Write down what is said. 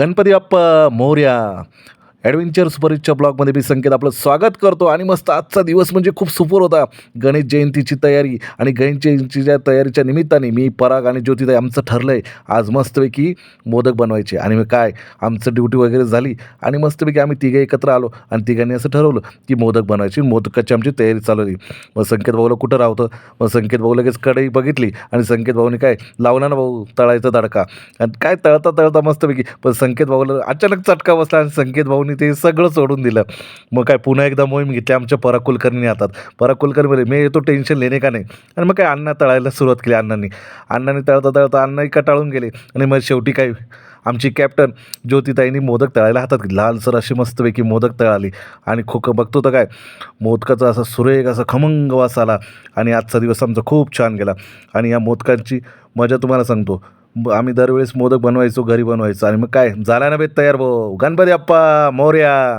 Ganpati Bappa Morya adventure सुपरहिटच्या ब्लॉगमध्ये मी संकेत आपलं स्वागत करतो. आणि मस्त आजचा दिवस म्हणजे खूप सुपर होता. गणेश जयंतीची तयारी आणि गणेश जयंतीच्या तयारीच्या निमित्ताने मी पराग आणि ज्योतिताई आमचं ठरलं आहे आज मस्तपैकी मोदक बनवायचे. आणि मग काय? आमचं ड्युटी वगैरे झाली. आणि मस्तपैकी आम्ही तिघे एकत्र आलो. आणि तिघांनी असं ठरवलं की मोदक बनवायची मोदकाची आमची तयारी चालू झाली मग संकेत भाऊला कुठं राहतं? मग संकेत भाऊ लगेच कढई बघितली. आणि संकेत भाऊने काय? लावला ना भाऊ तळायचा तडका. आणि काय तळता तळता मस्तपैकी. पण संकेत भाऊला अचानक चटका बसला आणि संकेत भाऊने ते सगळं सोडून दिलं. मग काय पुन्हा एकदा मोहीम घेतली आमच्या पराग कुलकर्णी हातात. परा कुलकर्णी मी येतो टेन्शन लेणे का नाही? आणि मग काय अण्णा तळायला सुरुवात केली अण्णांनी. अण्णांनी तळता तळता अण्णाही कटाळून गेले. आणि मग शेवटी काय आमची कॅप्टन ज्योतिताईंनी मोदक तळायला हातात लाल लालसर अशी मस्तपैकी मोदक तळाली. आणि खोकं बघतो तर काय मोदकाचा असा सुरेख असा खमंग वास आला. आणि आजचा दिवस आमचा खूप छान गेला. आणि या मोदकांची मजा तुम्हाला सांगतो. ब- आम्ही दरवेळेस मोदक बनवायचो घरी बनवायचो. आणि मग काय? झाला ना बे तयार भाऊ. गणपती अप्पा मोर्या.